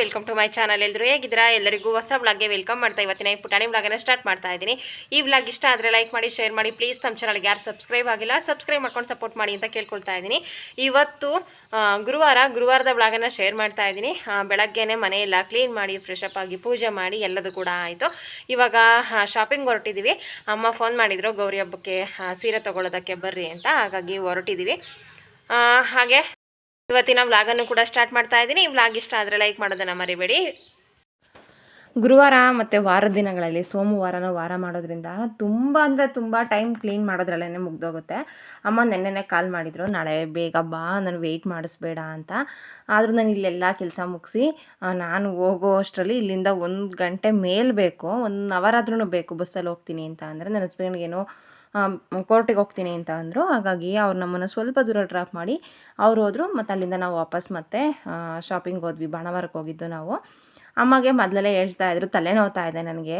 Welcome to my channel ಎಲ್ಲರೂ ಹೇಗಿದ್ದೀರಾ? ಎಲ್ಲರಿಗೂ ಹೊಸ ವ್ಲಾಗ್ಗೆ ವೆಲ್ಕಮ್ ಮಾಡ್ತಾ ಇವತ್ತಿನ ಈ ಪುಟಾಣಿ ವ್ಲಾಗನ್ನು ಸ್ಟಾರ್ಟ್ ಮಾಡ್ತಾ ಇದ್ದೀನಿ. ಈ ಬ್ಲಾಗ್ ಇಷ್ಟ ಆದರೆ ಲೈಕ್ ಮಾಡಿ ಶೇರ್ ಮಾಡಿ. ಪ್ಲೀಸ್ ನಮ್ಮ ಚಾನಲ್ಗೆ ಯಾರು ಸಬ್ಸ್ಕ್ರೈಬ್ ಆಗಿಲ್ಲ ಸಬ್ಸ್ಕ್ರೈಬ್ ಮಾಡ್ಕೊಂಡು ಸಪೋರ್ಟ್ ಮಾಡಿ ಅಂತ ಕೇಳ್ಕೊಳ್ತಾ ಇದ್ದೀನಿ. ಇವತ್ತು ಗುರುವಾರ, ಗುರುವಾರದ ವ್ಲಾಗನ್ನು ಶೇರ್ ಮಾಡ್ತಾ ಇದ್ದೀನಿ. ಬೆಳಗ್ಗೆನೇ ಮನೆಯೆಲ್ಲ ಕ್ಲೀನ್ ಮಾಡಿ ಫ್ರೆಶ್ ಅಪ್ ಆಗಿ ಪೂಜೆ ಮಾಡಿ, ಎಲ್ಲದೂ ಕೂಡ ಆಯಿತು. ಇವಾಗ ಶಾಪಿಂಗ್ ಹೊರಟಿದ್ದೀವಿ ಅಮ್ಮ ಫೋನ್ ಮಾಡಿದರು, ಗೌರಿ ಹಬ್ಬಕ್ಕೆ ಸೀರೆ ತೊಗೊಳೋದಕ್ಕೆ ಬರ್ರಿ ಅಂತ. ಹಾಗಾಗಿ ಹೊರಟಿದ್ದೀವಿ ಹಾಗೆ ಇವತ್ತಿನ ವ್ಲಾಗನ್ನು ಕೂಡ ಸ್ಟಾರ್ಟ್ ಮಾಡ್ತಾ ಇದ್ದೀನಿ. ಈ ವ್ಲಾಗ್ ಇಷ್ಟ ಆದರೆ ಲೈಕ್ ಮಾಡೋದನ್ನು ಮರಿಬೇಡಿ. ಗುರುವಾರ ಮತ್ತು ವಾರದ ದಿನಗಳಲ್ಲಿ, ಸೋಮವಾರನ ವಾರ ಮಾಡೋದ್ರಿಂದ ತುಂಬ ಅಂದರೆ ತುಂಬ ಟೈಮ್ ಕ್ಲೀನ್ ಮಾಡೋದ್ರಲ್ಲೇ ಮುಗ್ದೋಗುತ್ತೆ. ಅಮ್ಮ ನೆನ್ನೆನೆ ಕಾಲ್ ಮಾಡಿದರು, ನಾಳೆ ಬೇಗ ಬಾ, ನಾನು ವೆಯ್ಟ್ ಮಾಡಿಸ್ಬೇಡ ಅಂತ. ಆದರೂ ನಾನು ಇಲ್ಲೆಲ್ಲ ಕೆಲಸ ಮುಗಿಸಿ ನಾನು ಹೋಗೋ ಅಷ್ಟರಲ್ಲಿ ಇಲ್ಲಿಂದ ಒಂದು ಗಂಟೆ ಮೇಲೆ ಬೇಕು, ಒಂದು ಅವರ್ ಆದ್ರೂ ಬೇಕು, ಬಸ್ಸಲ್ಲಿ ಹೋಗ್ತೀನಿ ಅಂತ. ಅಂದರೆ ನನ್ನ ಹಸ್ಬೆಂಡ್ಗೇನೋ ಕೋರ್ಟಿಗೆ ಹೋಗ್ತೀನಿ ಅಂತ ಅಂದರು. ಹಾಗಾಗಿ ಅವ್ರು ನಮ್ಮನ್ನು ಸ್ವಲ್ಪ ದೂರ ಡ್ರಾಪ್ ಮಾಡಿ ಅವ್ರು ಹೋದರು. ಮತ್ತು ಅಲ್ಲಿಂದ ನಾವು ವಾಪಸ್ ಮತ್ತೆ ಶಾಪಿಂಗ್ ಹೋದ್ವಿ. ಬಾಣವಾರಕ್ಕೆ ಹೋಗಿದ್ದು ನಾವು. ಅಮ್ಮಗೆ ಮೊದಲೇ ಹೇಳ್ತಾ ಇದ್ರು, ತಲೆ ನೋವ್ತಾ ಇದೆ ನನಗೆ.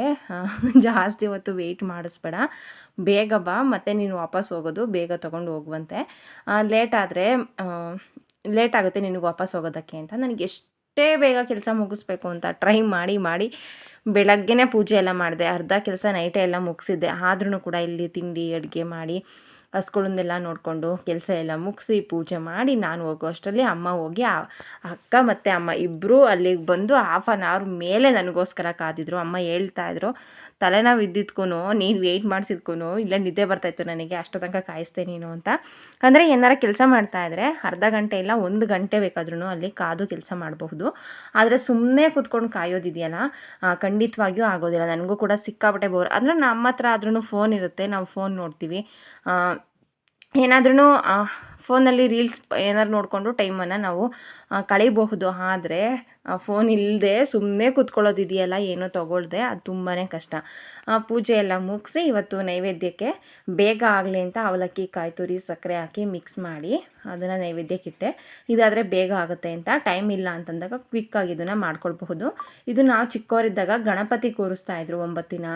ಜಾಸ್ತಿ ಹೊತ್ತು ವೆಯ್ಟ್ ಮಾಡಿಸ್ಬೇಡ. ಬೇಗ ಬಾ, ಮತ್ತು ನೀನು ವಾಪಸ್ ಹೋಗೋದು, ಬೇಗ ತೊಗೊಂಡು ಹೋಗುವಂತೆ. ಲೇಟ್ ಆದರೆ ಲೇಟ್ ಆಗುತ್ತೆ ನಿನಗೆ ವಾಪಸ್ ಹೋಗೋದಕ್ಕೆ ಅಂತ. ನನಗೆ ಎಷ್ಟೇ ಬೇಗ ಕೆಲಸ ಮುಗಿಸ್ಬೇಕು ಅಂತ ಟ್ರೈ ಮಾಡಿ ಮಾಡಿ ಬೆಳಗ್ಗೆನೇ ಪೂಜೆ ಎಲ್ಲ ಮಾಡಿದೆ. ಅರ್ಧ ಕೆಲಸ ನೈಟೇ ಎಲ್ಲ ಮುಗಿಸಿದ್ದೆ. ಆದ್ರೂ ಕೂಡ ಇಲ್ಲಿ ತಿಂಡಿ, ಅಡುಗೆ ಮಾಡಿ ಹಸ್ಗಳನ್ನೆಲ್ಲ ನೋಡಿಕೊಂಡು ಕೆಲಸ ಎಲ್ಲ ಮುಗಿಸಿ ಪೂಜೆ ಮಾಡಿ ನಾನು ಹೋಗೋ ಅಷ್ಟರಲ್ಲಿ ಅಮ್ಮ ಹೋಗಿ ಅಕ್ಕ ಮತ್ತು ಅಮ್ಮ ಇಬ್ಬರು ಅಲ್ಲಿಗೆ ಬಂದು ಹಾಫ್ ಆನ್ ಅವರ್ ಮೇಲೆ ನನಗೋಸ್ಕರ ಕಾದಿದ್ರು. ಅಮ್ಮ ಹೇಳ್ತಾ ಇದ್ರು ತಲೆನೋವು ಇದ್ದಿದ್ಕೂ ನೀನು ವೆಯ್ಟ್ ಮಾಡಿಸಿದ್ಕೂ ಇಲ್ಲ ನಿದ್ದೆ ಬರ್ತಾಯಿತ್ತು ನನಗೆ, ಅಷ್ಟು ತನಕ ಕಾಯಿಸ್ತೆ ನೀನು ಅಂತ. ಅಂದರೆ ಏನಾರ ಕೆಲಸ ಮಾಡ್ತಾ ಇದ್ದರೆ ಅರ್ಧ ಗಂಟೆ ಇಲ್ಲ ಒಂದು ಗಂಟೆ ಬೇಕಾದ್ರೂ ಅಲ್ಲಿ ಕಾದು ಕೆಲಸ ಮಾಡಬಹುದು. ಆದರೆ ಸುಮ್ಮನೆ ಕೂತ್ಕೊಂಡು ಕಾಯೋದಿದೆಯಲ್ಲ ಖಂಡಿತವಾಗಿಯೂ ಆಗೋದಿಲ್ಲ. ನನಗೂ ಕೂಡ ಸಿಕ್ಕಾಪಟ್ಟೆ ಬೋರ್ ಅಂದರೆ ನಮ್ಮ ಹತ್ರ ಆದ್ರೂ ಫೋನ್ ಇರುತ್ತೆ, ನಾವು ಫೋನ್ ನೋಡ್ತೀವಿ. ಏನಾದ್ರೂ ಫೋನಲ್ಲಿ ರೀಲ್ಸ್ ಏನಾದ್ರು ನೋಡಿಕೊಂಡು ಟೈಮನ್ನು ನಾವು ಕಳೀಬಹುದು. ಆದರೆ ಫೋನ್ ಇಲ್ಲದೆ ಸುಮ್ಮನೆ ಕೂತ್ಕೊಳ್ಳೋದಿದೆಯಲ್ಲ, ಏನೋ ತೊಗೊಳ್ದೆ, ಅದು ತುಂಬಾ ಕಷ್ಟ. ಪೂಜೆ ಎಲ್ಲ ಮುಗಿಸಿ ಇವತ್ತು ನೈವೇದ್ಯಕ್ಕೆ ಬೇಗ ಆಗಲಿ ಅಂತ ಅವಲಕ್ಕಿ ಕಾಯಿ ತುರಿ ಸಕ್ಕರೆ ಹಾಕಿ ಮಿಕ್ಸ್ ಮಾಡಿ ಅದನ್ನು ನೈವೇದ್ಯಕ್ಕಿಟ್ಟೆ. ಇದಾದರೆ ಬೇಗ ಆಗುತ್ತೆ ಅಂತ. ಟೈಮ್ ಇಲ್ಲ ಅಂತಂದಾಗ ಕ್ವಿಕ್ಕಾಗಿ ಇದನ್ನು ಮಾಡ್ಕೊಳ್ಬಹುದು. ಇದು ನಾವು ಚಿಕ್ಕವರಿದ್ದಾಗ ಗಣಪತಿ ಕೂರಿಸ್ತಾ ಇದ್ರು ಒಂಬತ್ತು ದಿನ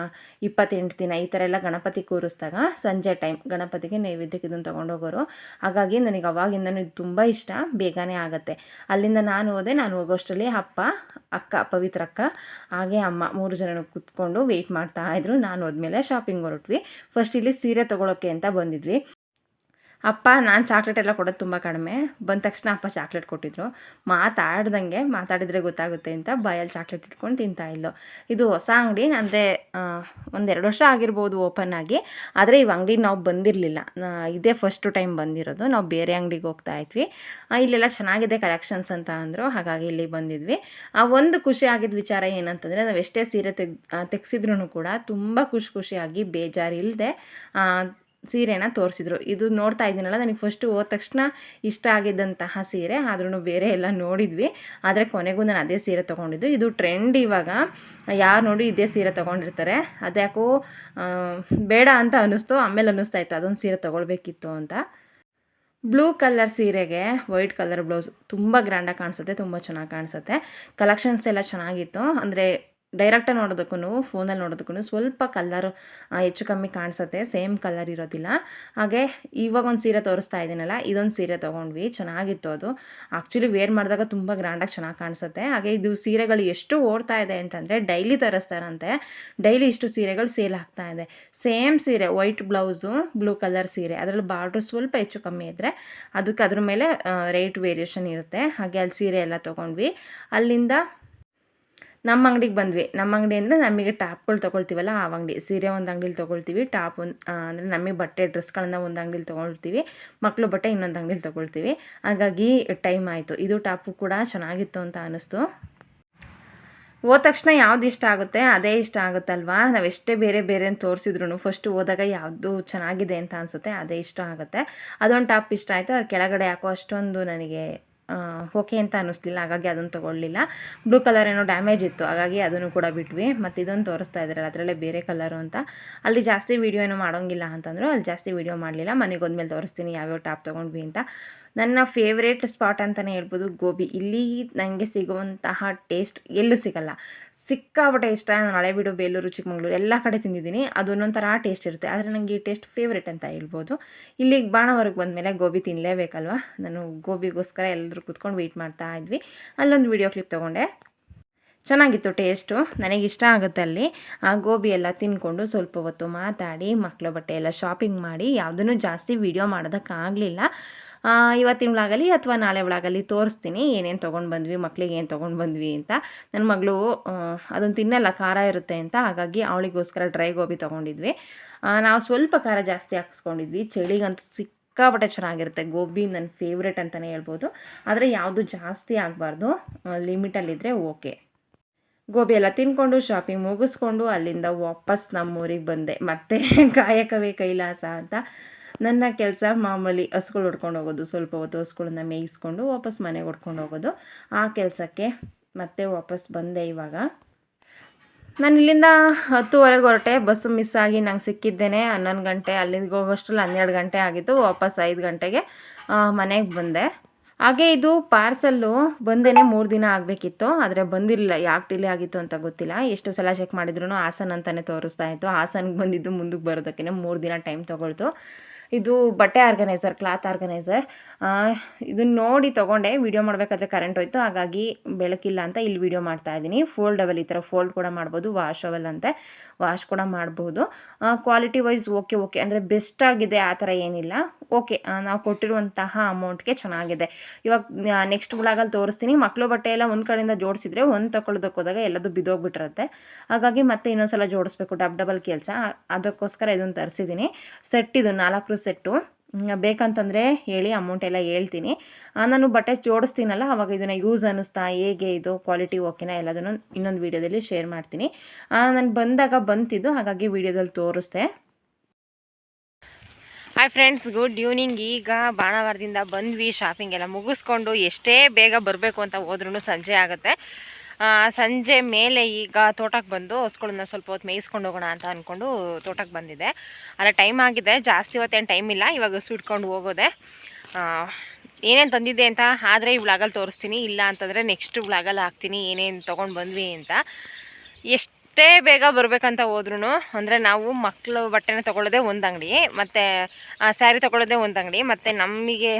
ಇಪ್ಪತ್ತೆಂಟು ದಿನ, ಈ ಥರ ಎಲ್ಲ ಗಣಪತಿ ಕೂರಿಸ್ದಾಗ ಸಂಜೆ ಟೈಮ್ ಗಣಪತಿಗೆ ನೈವೇದ್ಯಕ್ಕೆ ಇದನ್ನು ತೊಗೊಂಡೋಗೋರು. ಹಾಗಾಗಿ ನನಗೆ ಅವಾಗಿಂದನೂ ಇದು ತುಂಬ ಇಷ್ಟ. ಬೇಗನೆ ಆಗುತ್ತೆ. ಅಲ್ಲಿಂದ ನಾನು ಹೋದೆ, ನಾನು ಹೋಗೋಷ್ಟರಲ್ಲಿ ಅಪ್ಪ, ಅಕ್ಕ, ಪವಿತ್ರ ಅಕ್ಕ, ಹಾಗೆ ಅಮ್ಮ ಮೂರು ಜನ ಕೂತ್ಕೊಂಡು ವೆಯ್ಟ್ ಮಾಡ್ತಾ ಇದ್ರು. ನಾನು ಹೋದ್ಮೇಲೆ ಶಾಪಿಂಗ್ ಹೊರಟ್ವಿ. ಫಸ್ಟ್ ಇಲ್ಲಿ ಸೀರೆ ತೊಗೊಳಕ್ಕೆ ಅಂತ ಬಂದಿದ್ವಿ. ಅಪ್ಪ, ನಾನು ಚಾಕ್ಲೇಟ್ ಎಲ್ಲ ಕೊಡೋದು ತುಂಬ ಕಡಿಮೆ. ಬಂದ ತಕ್ಷಣ ಅಪ್ಪ ಚಾಕ್ಲೇಟ್ ಕೊಟ್ಟಿದ್ರು. ಮಾತಾಡ್ದಂಗೆ ಮಾತಾಡಿದರೆ ಗೊತ್ತಾಗುತ್ತೆ ಅಂತ ಬಾಯಲ್ಲಿ ಚಾಕ್ಲೇಟ್ ಇಟ್ಕೊಂಡು ತಿಂತಾ ಇಲ್ಲೋ ಇದು ಹೊಸ ಅಂಗಡಿ, ಅಂದರೆ ಒಂದೆರಡು ವರ್ಷ ಆಗಿರ್ಬೋದು ಓಪನ್ ಆಗಿ. ಆದರೆ ಇವು ಅಂಗಡಿ ನಾವು ಬಂದಿರಲಿಲ್ಲ. ಇದೇ ಫಸ್ಟು ಟೈಮ್ ಬಂದಿರೋದು. ನಾವು ಬೇರೆ ಅಂಗಡಿಗೆ ಹೋಗ್ತಾ ಇದ್ವಿ. ಇಲ್ಲೆಲ್ಲ ಚೆನ್ನಾಗಿದೆ ಕಲೆಕ್ಷನ್ಸ್ ಅಂತ ಅಂದರು. ಹಾಗಾಗಿ ಇಲ್ಲಿ ಬಂದಿದ್ವಿ. ಆ, ಒಂದು ಖುಷಿ ಆಗಿದ್ದ ವಿಚಾರ ಏನಂತಂದರೆ, ನಾವು ಎಷ್ಟೇ ಸೀರೆ ತೆಗ್ ತೆಗ್ಸಿದ್ರು ಕೂಡ ತುಂಬ ಖುಷಿ ಖುಷಿಯಾಗಿ ಬೇಜಾರಿಲ್ಲದೆ ಸೀರೆನ ತೋರಿಸಿದ್ರು. ಇದು ನೋಡ್ತಾ ಇದ್ದೀನಲ್ಲ, ನನಗೆ ಫಸ್ಟು ಹೋದ ತಕ್ಷಣ ಇಷ್ಟ ಆಗಿದ್ದಂತಹ ಸೀರೆ ಆದ್ರೂ ಬೇರೆ ಎಲ್ಲ ನೋಡಿದ್ವಿ. ಆದರೆ ಕೊನೆಗೂ ನಾನು ಅದೇ ಸೀರೆ ತೊಗೊಂಡಿದ್ದು. ಇದು ಟ್ರೆಂಡ್ ಇವಾಗ. ಯಾರು ನೋಡಿ ಇದೇ ಸೀರೆ ತೊಗೊಂಡಿರ್ತಾರೆ. ಅದ್ಯಾಕೋ ಬೇಡ ಅಂತ ಅನ್ನಿಸ್ತು. ಆಮೇಲೆ ಅನ್ನಿಸ್ತಾ ಇತ್ತು, ಅದೊಂದು ಸೀರೆ ತೊಗೊಳ್ಬೇಕಿತ್ತು ಅಂತ. ಬ್ಲೂ ಕಲರ್ ಸೀರೆಗೆ ವೈಟ್ ಕಲರ್ ಬ್ಲೌಸ್ ತುಂಬ ಗ್ರ್ಯಾಂಡಾಗಿ ಕಾಣಿಸುತ್ತೆ, ತುಂಬ ಚೆನ್ನಾಗಿ ಕಾಣಿಸುತ್ತೆ. ಕಲೆಕ್ಷನ್ಸ್ ಎಲ್ಲ ಚೆನ್ನಾಗಿತ್ತು. ಅಂದರೆ ಡೈರೆಕ್ಟಾಗಿ ನೋಡೋದಕ್ಕೂ ಫೋನಲ್ಲಿ ನೋಡೋದಕ್ಕೂ ಸ್ವಲ್ಪ ಕಲರ್ ಹೆಚ್ಚು ಕಮ್ಮಿ ಕಾಣಿಸುತ್ತೆ ಸೇಮ್ ಕಲರ್ ಇರೋದಿಲ್ಲ. ಹಾಗೆ ಇವಾಗ ಒಂದು ಸೀರೆ ತೋರಿಸ್ತಾ ಇದ್ದೀನಲ್ಲ, ಇದೊಂದು ಸೀರೆ ತೊಗೊಂಡ್ವಿ, ಚೆನ್ನಾಗಿತ್ತು ಅದು. ಆ್ಯಕ್ಚುಲಿ ವೇರ್ ಮಾಡಿದಾಗ ತುಂಬ ಗ್ರ್ಯಾಂಡಾಗಿ ಚೆನ್ನಾಗಿ ಕಾಣಿಸುತ್ತೆ. ಹಾಗೆ ಇದು ಸೀರೆಗಳು ಎಷ್ಟು ಓಡ್ತಾ ಇದೆ ಅಂತಂದರೆ ಡೈಲಿ ತರಿಸ್ತಾರಂತೆ. ಡೈಲಿ ಇಷ್ಟು ಸೀರೆಗಳು ಸೇಲ್ ಆಗ್ತಾ ಇದೆ. ಸೇಮ್ ಸೀರೆ ವೈಟ್ ಬ್ಲೌಸು ಬ್ಲೂ ಕಲರ್ ಸೀರೆ. ಅದರಲ್ಲಿ ಬಾರ್ಡ್ರ್ ಸ್ವಲ್ಪ ಹೆಚ್ಚು ಕಮ್ಮಿ ಇದ್ದರೆ ಅದಕ್ಕೆ ಅದ್ರ ಮೇಲೆ ರೇಟ್ ವೇರಿಯೇಷನ್ ಇರುತ್ತೆ. ಹಾಗೆ ಅಲ್ಲಿ ಸೀರೆ ಎಲ್ಲ ತೊಗೊಂಡ್ವಿ. ಅಲ್ಲಿಂದ ನಮ್ಮ ಅಂಗಡಿಗೆ ಬಂದ್ವಿ. ನಮ್ಮ ಅಂಗಡಿ ಅಂದರೆ ನಮಗೆ ಟಾಪ್ಗಳು ತೊಗೊಳ್ತೀವಲ್ಲ, ಆ ಅಂಗಡಿ. ಸೀರೆ ಒಂದು ಅಂಗಡಿಲಿ ತೊಗೊಳ್ತೀವಿ, ಟಾಪ್ ಒಂದು ಅಂದರೆ ನಮಗೆ ಬಟ್ಟೆ, ಡ್ರೆಸ್ಗಳನ್ನ ಒಂದು ಅಂಗಡಿಲಿ ತೊಗೊಳ್ತೀವಿ ಮಕ್ಕಳು ಬಟ್ಟೆ ಇನ್ನೊಂದು ಅಂಗಡಿಲಿ ತೊಗೊಳ್ತೀವಿ. ಹಾಗಾಗಿ ಟೈಮ್ ಆಯಿತು. ಇದು ಟಾಪು ಕೂಡ ಚೆನ್ನಾಗಿತ್ತು ಅಂತ ಅನ್ನಿಸ್ತು. ಹೋದ ತಕ್ಷಣ ಯಾವ್ದು ಇಷ್ಟ ಆಗುತ್ತೆ, ಅದೇ ಇಷ್ಟ ಆಗುತ್ತಲ್ವಾ? ನಾವು ಎಷ್ಟೇ ಬೇರೆ ಬೇರೆ ತೋರಿಸಿದ್ರು ಫಸ್ಟ್ ಹೋದಾಗ ಯಾವುದು ಚೆನ್ನಾಗಿದೆ ಅಂತ ಅನಿಸುತ್ತೆ, ಅದೇ ಇಷ್ಟ ಆಗುತ್ತೆ. ಅದೊಂದು ಟಾಪ್ ಇಷ್ಟ ಆಯಿತು. ಅದ್ರ ಕೆಳಗಡೆ ಯಾಕೋ ಅಷ್ಟೊಂದು ನನಗೆ ಓಕೆ ಅಂತ ಅನ್ನಿಸ್ಲಿಲ್ಲ. ಹಾಗಾಗಿ ಅದನ್ನು ತೊಗೊಳ್ಳಿಲ್ಲ. ಬ್ಲೂ ಕಲರ್ ಏನೋ ಡ್ಯಾಮೇಜ್ ಇತ್ತು. ಹಾಗಾಗಿ ಅದನ್ನು ಕೂಡ ಬಿಟ್ವಿ. ಮತ್ತು ಇದೊಂದು ತೋರಿಸ್ತಾ ಇದ್ದಾರೆ ಅದರಲ್ಲೇ ಬೇರೆ ಕಲರು ಅಂತ. ಅಲ್ಲಿ ಜಾಸ್ತಿ ವೀಡಿಯೋ ಏನೋ ಮಾಡೋಂಗಿಲ್ಲ ಅಂತಂದರು, ಅಲ್ಲಿ ಜಾಸ್ತಿ ವೀಡಿಯೋ ಮಾಡಲಿಲ್ಲ. ಮನೆಗೆ ಹೋದ್ಮೇಲೆ ತೋರಿಸ್ತೀನಿ ಯಾವ್ಯಾವ ಟಾಪ್ ತೊಗೊಂಡ್ವಿ ಅಂತ. ನನ್ನ ಫೇವ್ರೇಟ್ ಸ್ಪಾಟ್ ಅಂತಲೇ ಹೇಳ್ಬೋದು ಗೋಬಿ. ಇಲ್ಲಿ ನನಗೆ ಸಿಗುವಂತಹ ಟೇಸ್ಟ್ ಎಲ್ಲೂ ಸಿಗಲ್ಲ. ಸಿಕ್ಕಾಪಟ್ಟೆ ಇಷ್ಟ. ನಾನು ಹಳೆಬೀಡು, ಬೇಲೂರು, ಚಿಕ್ಕಮಗಳೂರು ಎಲ್ಲ ಕಡೆ ತಿಂದಿದ್ದೀನಿ. ಅದು ಒಂದೊಂಥರ ಟೇಸ್ಟ್ ಇರುತ್ತೆ. ಆದರೆ ನನಗೆ ಈ ಟೇಸ್ಟ್ ಫೇವ್ರೇಟ್ ಅಂತ ಹೇಳ್ಬೋದು. ಇಲ್ಲಿಗೆ ಬಾಣವರೆಗೆ ಬಂದಮೇಲೆ ಗೋಬಿ ತಿನ್ನಲೇಬೇಕಲ್ವ ನಾನು ಗೋಬಿಗೋಸ್ಕರ ಎಲ್ಲರೂ ಕೂತ್ಕೊಂಡು ವೆಯ್ಟ್ ಮಾಡ್ತಾ ಇದ್ವಿ. ಅಲ್ಲೊಂದು ವೀಡಿಯೋ ಕ್ಲಿಪ್ ತೊಗೊಂಡೆ. ಚೆನ್ನಾಗಿತ್ತು ಟೇಸ್ಟು ನನಗೆ ಇಷ್ಟ ಆಗುತ್ತೆ ಅಲ್ಲಿ. ಆ ಗೋಬಿ ಎಲ್ಲ ತಿನ್ಕೊಂಡು ಸ್ವಲ್ಪ ಹೊತ್ತು ಮಾತಾಡಿ ಮಕ್ಕಳ ಬಟ್ಟೆ ಎಲ್ಲ ಶಾಪಿಂಗ್ ಮಾಡಿ, ಯಾವುದನ್ನು ಜಾಸ್ತಿ ವೀಡಿಯೋ ಮಾಡೋದಕ್ಕಾಗಲಿಲ್ಲ. ಇವತ್ತಿನ ವ್ಲಾಗಲ್ಲಿ ಅಥವಾ ನಾಳೆ ವ್ಲಾಗಲ್ಲಿ ತೋರಿಸ್ತೀನಿ ಏನೇನು ತೊಗೊಂಡು ಬಂದ್ವಿ ಮಕ್ಕಳಿಗೆ ಏನು ತೊಗೊಂಡು ಬಂದ್ವಿ ಅಂತ. ನನ್ನ ಮಗಳು ಅದನ್ನು ತಿನ್ನಲ್ಲ, ಖಾರ ಇರುತ್ತೆ ಅಂತ. ಹಾಗಾಗಿ ಅವಳಿಗೋಸ್ಕರ ಡ್ರೈ ಗೋಬಿ ತೊಗೊಂಡಿದ್ವಿ. ನಾವು ಸ್ವಲ್ಪ ಖಾರ ಜಾಸ್ತಿ ಹಾಕಿಸ್ಕೊಂಡಿದ್ವಿ. ಚಳಿಗಂತೂ ಸಿಕ್ಕಾಪಟ್ಟೆ ಚೆನ್ನಾಗಿರುತ್ತೆ. ಗೋಬಿ ನನ್ನ ಫೇವ್ರೆಟ್ ಅಂತಲೇ ಹೇಳ್ಬೋದು. ಆದರೆ ಯಾವುದು ಜಾಸ್ತಿ ಆಗಬಾರ್ದು. ಲಿಮಿಟಲ್ಲಿದ್ದರೆ ಓಕೆ. ಗೋಬಿ ಎಲ್ಲ ತಿನ್ಕೊಂಡು ಶಾಪಿಂಗ್ ಮುಗಿಸ್ಕೊಂಡು ಅಲ್ಲಿಂದ ವಾಪಸ್ ನಮ್ಮೂರಿಗೆ ಬಂದೆ. ಮತ್ತೆ ಕಾಯಕವೇ ಕೈಲಾಸ ಅಂತ. ನನ್ನ ಕೆಲಸ ಮಾಮೂಲಿ ಹಸ್ಗಳು ಹೊಡ್ಕೊಂಡು ಹೋಗೋದು, ಸ್ವಲ್ಪ ಹೊತ್ತು ಹಸುಗಳನ್ನ ಮೇಯಿಸ್ಕೊಂಡು ವಾಪಸ್ ಮನೆಗೆ ಹೊಡ್ಕೊಂಡು ಹೋಗೋದು. ಆ ಕೆಲಸಕ್ಕೆ ಮತ್ತೆ ವಾಪಸ್ ಬಂದೆ ಇವಾಗ. ನಾನು ಇಲ್ಲಿಂದ ಹತ್ತುವರೆಗೆ ಹೊರಟೆ, ಬಸ್ಸು ಮಿಸ್ ಆಗಿ ನಂಗೆ ಸಿಕ್ಕಿದ್ದೇನೆ. ಹನ್ನೊಂದು ಗಂಟೆ, ಅಲ್ಲಿಗೆ ಹೋಗೋಷ್ಟರಲ್ಲಿ ಹನ್ನೆರಡು ಗಂಟೆ ಆಗಿತ್ತು, ವಾಪಸ್ ಐದು ಗಂಟೆಗೆ ಮನೆಗೆ ಬಂದೆ. ಹಾಗೆ ಇದು ಪಾರ್ಸಲ್ಲು ಬಂದೇನೆ ಮೂರು ದಿನ ಆಗಬೇಕಿತ್ತು, ಆದರೆ ಬಂದಿರಲಿಲ್ಲ. ಯಾಕೆ ಡಿಲೇ ಆಗಿತ್ತು ಅಂತ ಗೊತ್ತಿಲ್ಲ. ಎಷ್ಟು ಸಲ ಚೆಕ್ ಮಾಡಿದ್ರು ಹಾಸನ ಅಂತಲೇ ತೋರಿಸ್ತಾ ಇತ್ತು. ಹಾಸನ್ಗೆ ಬಂದಿದ್ದು ಮುಂದಕ್ಕೆ ಬರೋದಕ್ಕೆ ಮೂರು ದಿನ ಟೈಮ್ ತೊಗೊಳ್ತು. ಇದು ಬಟ್ಟೆ ಆರ್ಗನೈಸರ್, ಕ್ಲಾತ್ ಆರ್ಗನೈಸರ್. ಇದನ್ನು ನೋಡಿ ತೊಗೊಂಡೆ, ವಿಡಿಯೋ ಮಾಡಬೇಕಾದ್ರೆ ಕರೆಂಟ್ ಹೋಯ್ತು, ಹಾಗಾಗಿ ಬೆಳಕಿಲ್ಲ ಅಂತ ಇಲ್ಲಿ ವಿಡಿಯೋ ಮಾಡ್ತಾ ಇದ್ದೀನಿ. ಫೋಲ್ಡಬಲ್ ಈ ಥರ ಫೋಲ್ಡ್ ಕೂಡ ಮಾಡ್ಬೋದು ವಾಶಬಲ್ ಅಂತೆ ವಾಶ್ ಕೂಡ ಮಾಡ್ಬೋದು. ಕ್ವಾಲಿಟಿ ವೈಸ್ ಓಕೆ ಓಕೆ ಅಂದರೆ ಬೆಸ್ಟ್ ಆಗಿದೆ, ಆ ಥರ ಏನಿಲ್ಲ. ಓಕೆ ನಾವು ಕೊಟ್ಟಿರುವಂತಹ ಅಮೌಂಟ್ಗೆ ಚೆನ್ನಾಗಿದೆ. ಇವಾಗ ನೆಕ್ಸ್ಟ್ ಬ್ಲಾಗಲ್ಲಿ ತೋರಿಸ್ತೀನಿ. ಮಕ್ಕಳು ಬಟ್ಟೆ ಎಲ್ಲ ಒಂದು ಕಡೆಯಿಂದ ಜೋಡಿಸಿದ್ರೆ ಒಂದು ತಗೊಳ್ಳೋದಕ್ಕೆ ಹೋದಾಗ ಎಲ್ಲದು ಬಿದ್ದೋಗ್ಬಿಟ್ಟಿರುತ್ತೆ. ಹಾಗಾಗಿ ಮತ್ತೆ ಇನ್ನೊಂದ್ಸಲ ಜೋಡಿಸ್ಬೇಕು ಡಬ್ ಡಬಲ್ ಕೆಲಸ. ಅದಕ್ಕೋಸ್ಕರ ಇದನ್ನು ತರಿಸಿದ್ದೀನಿ. ಸೆಟ್ ಇದು ನಾಲ್ಕು ಸೆಟ್ಟು. ಬೇಕಂತಂದರೆ ಹೇಳಿ ಅಮೌಂಟ್ ಎಲ್ಲ ಹೇಳ್ತೀನಿ. ನಾನು ಬಟ್ಟೆ ಜೋಡಿಸ್ತೀನಲ್ಲ, ಅವಾಗ ಇದನ್ನು ಯೂಸ್ ಅನ್ನಿಸ್ತಾ, ಹೇಗೆ ಇದು ಕ್ವಾಲಿಟಿ ಓಕೆನಾ ಎಲ್ಲದನ್ನು ಇನ್ನೊಂದು ವೀಡಿಯೋದಲ್ಲಿ ಶೇರ್ ಮಾಡ್ತೀನಿ. ನಾನು ಬಂದಾಗ ಬಂತಿದ್ದು, ಹಾಗಾಗಿ ವೀಡಿಯೋದಲ್ಲಿ ತೋರಿಸ್ತೆ. ಹಾಯ್ ಫ್ರೆಂಡ್ಸ್ ಗುಡ್ ಈವ್ನಿಂಗ್ ಈಗ ಬಾಣವಾರದಿಂದ ಬಂದ್ವಿ ಶಾಪಿಂಗ್ ಎಲ್ಲ ಮುಗಿಸ್ಕೊಂಡು ಎಷ್ಟೇ ಬೇಗ ಬರಬೇಕು ಅಂತ ಹೋದ್ರೂ ಸಂಜೆ ಆಗುತ್ತೆ. ಸಂಜೆ ಮೇಲೆ ಈಗ ತೋಟಕ್ಕೆ ಬಂದು ಹಸ್ಗಳನ್ನ ಸ್ವಲ್ಪ ಹೊತ್ತು ಮೇಯಿಸ್ಕೊಂಡು ಹೋಗೋಣ ಅಂತ ಅಂದ್ಕೊಂಡು ತೋಟಕ್ಕೆ ಬಂದಿದೆ. ಅಲ್ಲ ಟೈಮ್ ಆಗಿದೆ. ಜಾಸ್ತಿ ಹೊತ್ತೇನು ಟೈಮ್ ಇಲ್ಲ. ಇವಾಗ ಸುಟ್ಕೊಂಡು ಹೋಗೋದೆ. ಏನೇನು ತಂದಿದ್ದೆ ಅಂತ ಆದರೆ ಈ ತೋರಿಸ್ತೀನಿ. ಇಲ್ಲ ಅಂತಂದರೆ ನೆಕ್ಸ್ಟ್ ವ್ಲಾಗಲ್ಲಿ ಹಾಕ್ತೀನಿ. ಏನೇನು ತೊಗೊಂಡು ಬಂದ್ವಿ ಅಂತ. ಎಷ್ಟೇ ಬೇಗ ಬರಬೇಕಂತ ಹೋದ್ರೂ ಅಂದರೆ ನಾವು ಮಕ್ಕಳು ಬಟ್ಟೆನ ತೊಗೊಳ್ಳೋದೇ ಒಂದು ಅಂಗಡಿ, ಮತ್ತು ಸ್ಯಾರಿ ತೊಗೊಳ್ಳೋದೇ ಒಂದು ಅಂಗಡಿ, ಮತ್ತು ನಮಗೆ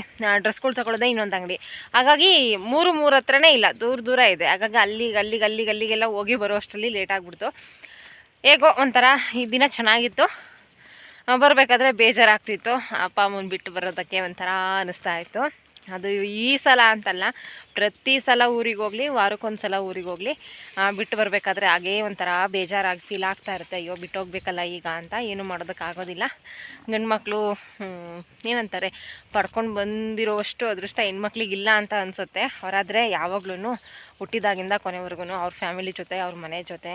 ಡ್ರೆಸ್ಗಳು ತೊಗೊಳ್ಳೋದೇ ಇನ್ನೊಂದು ಅಂಗಡಿ. ಹಾಗಾಗಿ ಮೂರು ಮೂರು ಹತ್ರನೇ ಇಲ್ಲ, ದೂರ ದೂರ ಇದೆ. ಹಾಗಾಗಿ ಅಲ್ಲಿಗೆ ಅಲ್ಲಿಗೆ ಅಲ್ಲಿಗೆ ಅಲ್ಲಿಗೆಲ್ಲ ಹೋಗಿ ಬರೋ ಅಷ್ಟರಲ್ಲಿ ಲೇಟ್ ಆಗಿಬಿಡ್ತು. ಹೇಗೋ ಒಂಥರ ಈ ದಿನ ಚೆನ್ನಾಗಿತ್ತು. ಬರಬೇಕಾದ್ರೆ ಬೇಜಾರಾಗ್ತಿತ್ತು. ಅಪ್ಪ, ಅಮ್ಮನ ಬಿಟ್ಟು ಬರೋದಕ್ಕೆ ಒಂಥರ ಅನ್ನಿಸ್ತಾ ಇತ್ತು. ಅದು ಈ ಸಲ ಅಂತಲ್ಲ, ಪ್ರತಿ ಸಲ ಊರಿಗೆ ಹೋಗಲಿ ವಾರಕ್ಕೊಂದು ಸಲ ಊರಿಗೆ ಹೋಗಲಿ ಬಿಟ್ಟು ಬರಬೇಕಾದ್ರೆ ಹಾಗೇ ಒಂಥರ ಬೇಜಾರಾಗಿ ಫೀಲ್ ಆಗ್ತಾ ಇರುತ್ತೆ. ಅಯ್ಯೋ, ಬಿಟ್ಟು ಹೋಗ್ಬೇಕಲ್ಲ ಈಗ ಅಂತ ಏನು ಮಾಡೋದಕ್ಕಾಗೋದಿಲ್ಲ ಗಂಡು ಮಕ್ಕಳು ಏನಂತಾರೆ, ಪಡ್ಕೊಂಡು ಬಂದಿರೋವಷ್ಟು ಅದೃಷ್ಟ ಹೆಣ್ಮಕ್ಳಿಗೆ ಇಲ್ಲ ಅಂತ ಅನಿಸುತ್ತೆ. ಅವರಾದರೆ ಯಾವಾಗ್ಲೂ ಹುಟ್ಟಿದಾಗಿಂದ ಕೊನೆವರೆಗೂ ಅವ್ರ ಫ್ಯಾಮಿಲಿ ಜೊತೆ, ಅವ್ರ ಮನೆ ಜೊತೆ,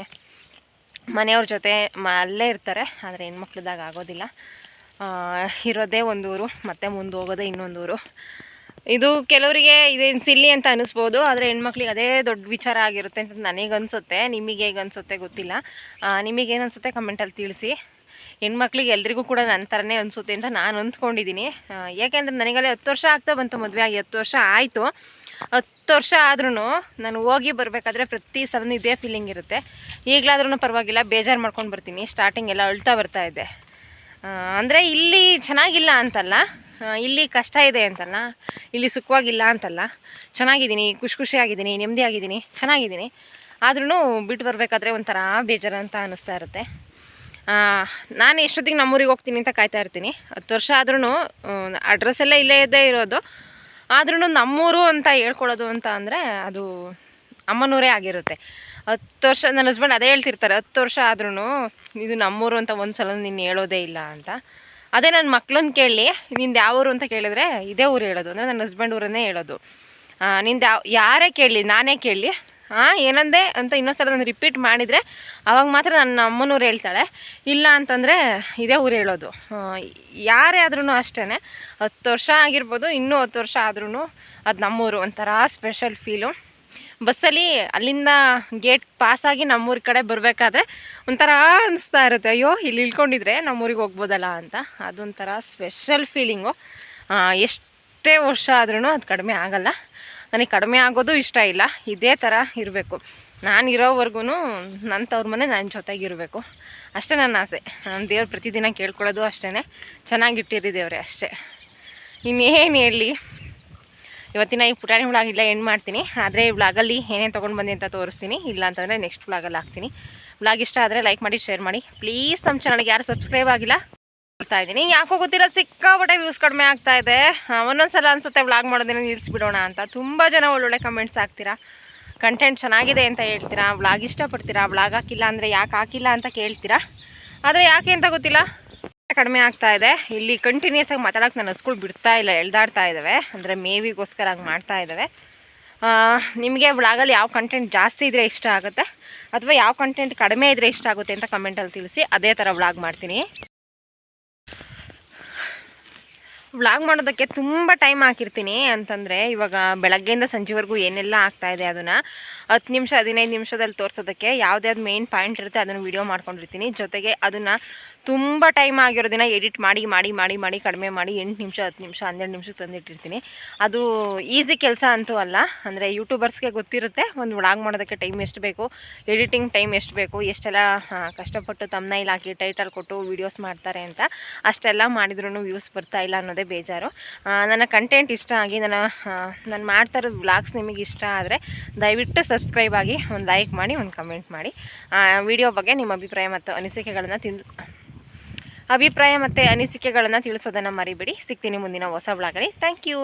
ಮನೆಯವ್ರ ಜೊತೆ ಮ, ಅಲ್ಲೇ ಇರ್ತಾರೆ. ಆದರೆ ಹೆಣ್ಮಕ್ಳದಾಗ ಆಗೋದಿಲ್ಲ. ಇರೋದೇ ಒಂದು ಊರು ಮತ್ತೆ ಮುಂದೆ ಹೋಗೋದೇ ಇನ್ನೊಂದು ಊರು ಇದು ಕೆಲವರಿಗೆ ಇದೇನು ಸಿಲ್ಲಿ ಅಂತ ಅನಿಸ್ಬೋದು, ಆದರೆ ಹೆಣ್ಮಕ್ಳಿಗೆ ಅದೇ ದೊಡ್ಡ ವಿಚಾರ ಆಗಿರುತ್ತೆ ಅಂತ ನನಗೆ ಅನಿಸುತ್ತೆ. ನಿಮಗೆ ಹೇಗೆ ಅನಿಸುತ್ತೆ ಗೊತ್ತಿಲ್ಲ. ನಿಮಗೇನು ಅನಿಸುತ್ತೆ ಕಮೆಂಟಲ್ಲಿ ತಿಳಿಸಿ. ಹೆಣ್ಮಕ್ಳಿಗೆ ಎಲ್ರಿಗೂ ಕೂಡ ನನ್ನ ಥರನೇ ಅನಿಸುತ್ತೆ ಅಂತ ನಾನು ಅಂದ್ಕೊಂಡಿದ್ದೀನಿ ಯಾಕೆಂದ್ರೆ ನನಗಲ್ಲೇ ಹತ್ತು ವರ್ಷ ಆಗ್ತಾ ಬಂತು ಮದುವೆ ಆಗಿ, ಹತ್ತು ವರ್ಷ ಆಯಿತು. ಹತ್ತು ವರ್ಷ ಆದ್ರೂ ನಾನು ಹೋಗಿ ಬರಬೇಕಾದ್ರೆ ಪ್ರತಿ ಸಲನೂ ಇದೇ ಫೀಲಿಂಗ್ ಇರುತ್ತೆ. ಈಗಲಾದ್ರೂ ಪರವಾಗಿಲ್ಲ, ಬೇಜಾರು ಮಾಡ್ಕೊಂಡು ಬರ್ತೀನಿ. ಸ್ಟಾರ್ಟಿಂಗ್ ಎಲ್ಲ ಅಳ್ತಾ ಬರ್ತಾ ಇದ್ದೆ ಅಂದರೆ ಇಲ್ಲಿ ಚೆನ್ನಾಗಿಲ್ಲ ಅಂತಲ್ಲ. ಇಲ್ಲಿ ಕಷ್ಟ ಇದೆ ಅಂತಲ್ಲ. ಇಲ್ಲಿ ಸುಖವಾಗಿಲ್ಲ ಅಂತಲ್ಲ. ಚೆನ್ನಾಗಿದ್ದೀನಿ, ಖುಷಿ ಖುಷಿಯಾಗಿದ್ದೀನಿ, ನೆಮ್ಮದಿಯಾಗಿದ್ದೀನಿ, ಚೆನ್ನಾಗಿದ್ದೀನಿ. ಆದ್ರೂ ಬಿಟ್ಟು ಬರಬೇಕಾದ್ರೆ ಒಂಥರ ಬೇಜಾರು ಅಂತ ಅನ್ನಿಸ್ತಾ ಇರುತ್ತೆ. ನಾನು ಎಷ್ಟೊತ್ತಿಗೆ ನಮ್ಮೂರಿಗೆ ಹೋಗ್ತೀನಿ ಅಂತ ಕಾಯ್ತಾ ಇರ್ತೀನಿ. ಹತ್ತು ವರ್ಷ ಆದ್ರೂ ಅಡ್ರೆಸ್ ಎಲ್ಲ ಇಲ್ಲೇ ಇದ್ದೇ ಇರೋದು. ಆದ್ರೂ ನಮ್ಮೂರು ಅಂತ ಹೇಳ್ಕೊಳ್ಳೋದು ಅಂತ ಅಂದರೆ ಅದು ಅಮ್ಮನೂರೇ ಆಗಿರುತ್ತೆ. ಹತ್ತು ವರ್ಷ, ನನ್ನ ಹಸ್ಬೆಂಡ್ ಅದೇ ಹೇಳ್ತಿರ್ತಾರೆ, ಹತ್ತು ವರ್ಷ ಆದ್ರೂ ಇದು ನಮ್ಮೂರು ಅಂತ ಒಂದು ಸಲ ನೀನು ಹೇಳೋದೇ ಇಲ್ಲ ಅಂತ. ಅದೇ ನನ್ನ ಮಕ್ಳನ್ನ ಕೇಳಿ, ನಿಂದು ಯಾವ ಊರು ಅಂತ ಕೇಳಿದ್ರೆ ಇದೇ ಊರು ಹೇಳೋದು, ಅಂದರೆ ನನ್ನ ಹಸ್ಬೆಂಡ್ ಊರನ್ನೇ ಹೇಳೋದು. ನಿಂದು ಯಾವ, ಯಾರೇ ಕೇಳಲಿ ನಾನೇ ಕೇಳಲಿ ಹಾಂ ಏನಂದೆ ಅಂತ ಇನ್ನೊಂದ್ಸಲ ನಾನು ರಿಪೀಟ್ ಮಾಡಿದರೆ ಅವಾಗ ಮಾತ್ರ ನನ್ನ ಅಮ್ಮನೂರು ಹೇಳ್ತಾಳೆ. ಇಲ್ಲ ಅಂತಂದರೆ ಇದೇ ಊರು ಹೇಳೋದು. ಯಾರೇ ಆದ್ರೂ ಅಷ್ಟೇ ಹತ್ತು ವರ್ಷ ಆಗಿರ್ಬೋದು, ಇನ್ನೂ ಹತ್ತು ವರ್ಷ ಆದ್ರೂ ಅದು ನಮ್ಮೂರು ಒಂಥರ ಸ್ಪೆಷಲ್ ಫೀಲು ಬಸ್ಸಲ್ಲಿ ಅಲ್ಲಿಂದ ಗೇಟ್ ಪಾಸಾಗಿ ನಮ್ಮೂರ ಕಡೆ ಬರಬೇಕಾದ್ರೆ ಒಂಥರ ಅನಿಸ್ತಾ ಇರುತ್ತೆ. ಅಯ್ಯೋ, ಇಲ್ಲಿ ಇಳ್ಕೊಂಡಿದ್ರೆ ನಮ್ಮೂರಿಗೆ ಹೋಗ್ಬೋದಲ್ಲ ಅಂತ. ಅದೊಂಥರ ಸ್ಪೆಷಲ್ ಫೀಲಿಂಗು ಎಷ್ಟೇ ವರ್ಷ ಆದ್ರೂ ಅದು ಕಡಿಮೆ ಆಗಲ್ಲ. ನನಗೆ ಕಡಿಮೆ ಆಗೋದು ಇಷ್ಟ ಇಲ್ಲ. ಇದೇ ಥರ ಇರಬೇಕು. ನಾನು ಇರೋವರೆಗೂ ನನ್ನ ತವ್ರ ಮನೆ ನನ್ನ ಜೊತೆಗಿರಬೇಕು ಅಷ್ಟೇ ನನ್ನ ಆಸೆ. ನಾನು ದೇವ್ರು ಪ್ರತಿದಿನ ಕೇಳ್ಕೊಳ್ಳೋದು ಅಷ್ಟೇ ಚೆನ್ನಾಗಿಟ್ಟಿರಿ ದೇವ್ರೆ ಅಷ್ಟೇ. ಇನ್ನೇನು ಹೇಳಲಿ ಇವತ್ತಿನ ಈ ಪುಟಾಣಿ ವ್ಲಾಗ್ ಇಲ್ಲ ಎಂಡ್ ಮಾಡ್ತೀನಿ. ಆದರೆ ಈ ವ್ಲಾಗಲ್ಲಿ ಏನೇನು ತೊಗೊಂಡು ಬಂದಿ ಅಂತ ತೋರಿಸ್ತೀನಿ. ಇಲ್ಲ ಅಂತಂದರೆ ನೆಕ್ಸ್ಟ್ ವ್ಲಾಗಲ್ಲಿ ಹಾಕ್ತೀನಿ. ವ್ಲಾಗ್ ಇಷ್ಟ ಆದರೆ ಲೈಕ್ ಮಾಡಿ ಶೇರ್ ಮಾಡಿ. ಪ್ಲೀಸ್ ನಮ್ಮ ಚಾನಲ್ಗೆ ಯಾರು ಸಬ್ಸ್ಕ್ರೈಬ್ ಆಗಿಲ್ಲ ಬರ್ತಾ ಇದ್ದೀನಿ. ಯಾಕೋ ಗೊತ್ತಿಲ್ಲ, ಸಿಕ್ಕಾಪಟ್ಟೆ ವ್ಯೂಸ್ ಕಡಿಮೆ ಆಗ್ತಾ ಇದೆ. ಒಂದೊಂದ್ಸಲ ಅನ್ಸುತ್ತೆ ವ್ಲಾಗ್ ಮಾಡೋದನ್ನ ನಿಲ್ಲಿಸ್ಬಿಡೋಣ ಅಂತ. ತುಂಬ ಜನ ಒಳ್ಳೊಳ್ಳೆ ಕಮೆಂಟ್ಸ್ ಹಾಕ್ತೀರಾ. ಕಂಟೆಂಟ್ ಚೆನ್ನಾಗಿದೆ ಅಂತ ಹೇಳ್ತೀರಾ. ವ್ಲಾಗ್ ಇಷ್ಟಪಡ್ತೀರಾ? ವ್ಲಾಗ್ ಹಾಕಿಲ್ಲ ಅಂದರೆ ಯಾಕೆ ಹಾಕಿಲ್ಲ ಅಂತ ಕೇಳ್ತೀರಾ? ಆದರೆ ಯಾಕೆ ಅಂತ ಗೊತ್ತಿಲ್ಲ. ಕಡಿಮೆ ಆಗ್ತಾ ಇದೆ. ಇಲ್ಲಿ ಕಂಟಿನ್ಯೂಸ್ ಆಗಿ ಮಾತಾಡೋಕೆ ನನ್ನ ಹಸ್ಗಳು ಬಿಡ್ತಾ ಇಲ್ಲ, ಎಳ್ದಾಡ್ತಾ ಇದ್ದಾವೆ ಅಂದರೆ ಮೇವಿಗೋಸ್ಕರ ಹಂಗೆ ಮಾಡ್ತಾ ಇದ್ದಾವೆ ನಿಮಗೆ ವ್ಲಾಗಲ್ಲಿ ಯಾವ ಕಂಟೆಂಟ್ ಜಾಸ್ತಿ ಇದ್ದರೆ ಇಷ್ಟ ಆಗುತ್ತೆ? ಅಥವಾ ಯಾವ ಕಂಟೆಂಟ್ ಕಡಿಮೆ ಇದ್ದರೆ ಇಷ್ಟ ಆಗುತ್ತೆ ಅಂತ ಕಮೆಂಟಲ್ಲಿ ತಿಳಿಸಿ. ಅದೇ ಥರ ವ್ಲಾಗ್ ಮಾಡ್ತೀನಿ. ವ್ಲಾಗ್ ಮಾಡೋದಕ್ಕೆ ತುಂಬ ಟೈಮ್ ಹಾಕಿರ್ತೀನಿ. ಅಂತಂದರೆ ಇವಾಗ ಬೆಳಗ್ಗೆಯಿಂದ ಸಂಜೆವರೆಗೂ ಏನೆಲ್ಲ ಆಗ್ತಾ ಇದೆ ಅದನ್ನು ಹತ್ತು ನಿಮಿಷ, ಹದಿನೈದು ನಿಮಿಷದಲ್ಲಿ ತೋರಿಸೋದಕ್ಕೆ ಯಾವುದ್ಯಾವ್ದು ಮೇನ್ ಪಾಯಿಂಟ್ ಇರುತ್ತೆ ಅದನ್ನು ವಿಡಿಯೋ ಮಾಡ್ಕೊಂಡಿರ್ತೀನಿ. ಜೊತೆಗೆ ಅದನ್ನು ತುಂಬ ಟೈಮ್ ಆಗಿರೋದನ್ನ ಎಡಿಟ್ ಮಾಡಿ ಮಾಡಿ ಮಾಡಿ ಮಾಡಿ, ಕಡಿಮೆ ಮಾಡಿ ಎಂಟು ನಿಮಿಷ, ಹತ್ತು ನಿಮಿಷ, ಹನ್ನೆರಡು ನಿಮಿಷಕ್ಕೆ ತಂದಿಟ್ಟಿರ್ತೀನಿ. ಅದು ಈಸಿ ಕೆಲಸ ಅಂತೂ ಅಲ್ಲ. ಅಂದರೆ ಯೂಟ್ಯೂಬರ್ಸ್ಗೆ ಗೊತ್ತಿರುತ್ತೆ ಒಂದು ವ್ಲಾಗ್ ಮಾಡೋದಕ್ಕೆ ಟೈಮ್ ಎಷ್ಟು ಬೇಕು ಎಡಿಟಿಂಗ್ ಟೈಮ್ ಎಷ್ಟು ಬೇಕು, ಎಷ್ಟೆಲ್ಲ ಕಷ್ಟಪಟ್ಟು ತಮ್ಮನೈಲ್ ಹಾಕಿ ಟೈಟಲ್ ಕೊಟ್ಟು ವೀಡಿಯೋಸ್ ಮಾಡ್ತಾರೆ ಅಂತ. ಅಷ್ಟೆಲ್ಲ ಮಾಡಿದ್ರೂ ವ್ಯೂಸ್ ಬರ್ತಾ ಇಲ್ಲ ಅನ್ನೋದೇ ಬೇಜಾರು. ನನ್ನ ಕಂಟೆಂಟ್ ಇಷ್ಟ ಆಗಿ ನನ್ನ ನಾನು ಮಾಡ್ತಾ ಇರೋ ವ್ಲಾಗ್ಸ್ ನಿಮಗೆ ಇಷ್ಟ ಆದರೆ ದಯವಿಟ್ಟು ಸಬ್ಸ್ಕ್ರೈಬ್ ಆಗಿ ಒಂದು ಲೈಕ್ ಮಾಡಿ, ಒಂದು ಕಮೆಂಟ್ ಮಾಡಿ. ವಿಡಿಯೋ ಬಗ್ಗೆ ನಿಮ್ಮ ಅಭಿಪ್ರಾಯ ಮತ್ತು ಅನಿಸಿಕೆಗಳನ್ನು ತಿಳ್ ಅಭಿಪ್ರಾಯ ಮತ್ತು ಅನಿಸಿಕೆಗಳನ್ನು ತಿಳಿಸೋದನ್ನು ಮರಿಬೇಡಿ. ಸಿಗ್ತೀನಿ ಮುಂದಿನ ಹೊಸ ಬ್ಲಾಗಲ್ಲಿ ಥ್ಯಾಂಕ್ ಯು